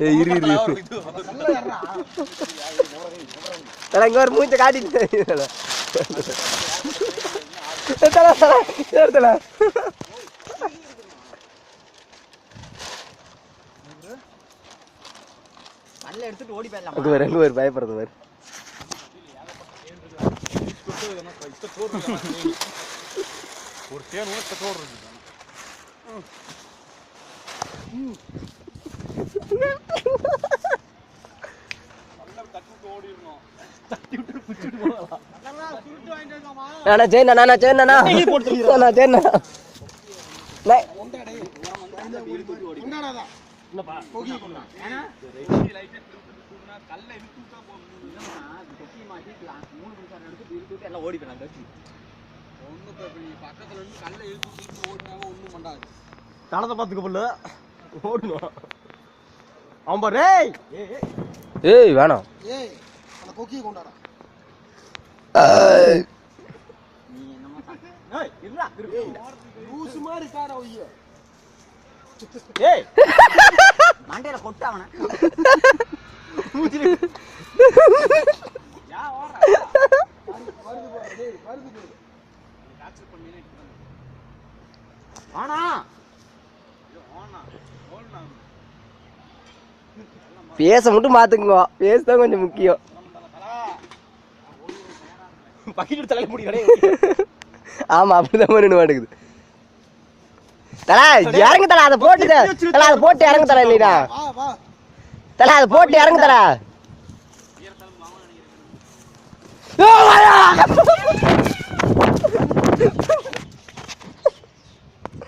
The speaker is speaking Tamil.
ஏய், இரு இரு இரு. தல இங்க ஒரு மூஞ்ச காட்டிட்டு தல. தல தல ஏறு தல. கல்ல எடுத்துட்டு ஓடி போயிடலாம்? அங்க ஒரு அங்க ஒரு பயப்படுறது பாரு. ஒரு தேன் நானா ஜெயண்ணா நானா ஜெயண்ணா நானா ஜெயண்ணா பக்கத்துல இருந்து கல்ல இழுத்து தடத்தை பார்த்துக்க புள்ள ஓடணும் அவன் பாரு ஏய்! ஏய் வேணாம். ஏய் அந்த கொக்கியை கொண்டாடா. நீ என்னமோ. ஏய், இருடா, இரு. லூசு மாதிரி காடா ஒய்ய ஏய்! மண்டையில கொட்டு அவனை. ஆனா. பேச மட்டும் மாத்துக்குங்க பேசதான் கொஞ்சம் முக்கியம். பக்கெட் தலையில முடி கிடையாது ஆமா அப்படிதான் பண்ணு மாட்டேங்குது தல இறங்கு தல அதை போட்டு தல அதை போட்டு இறங்கு தல இல்லைடா. தல அதை போட்டு இறங்கு தல.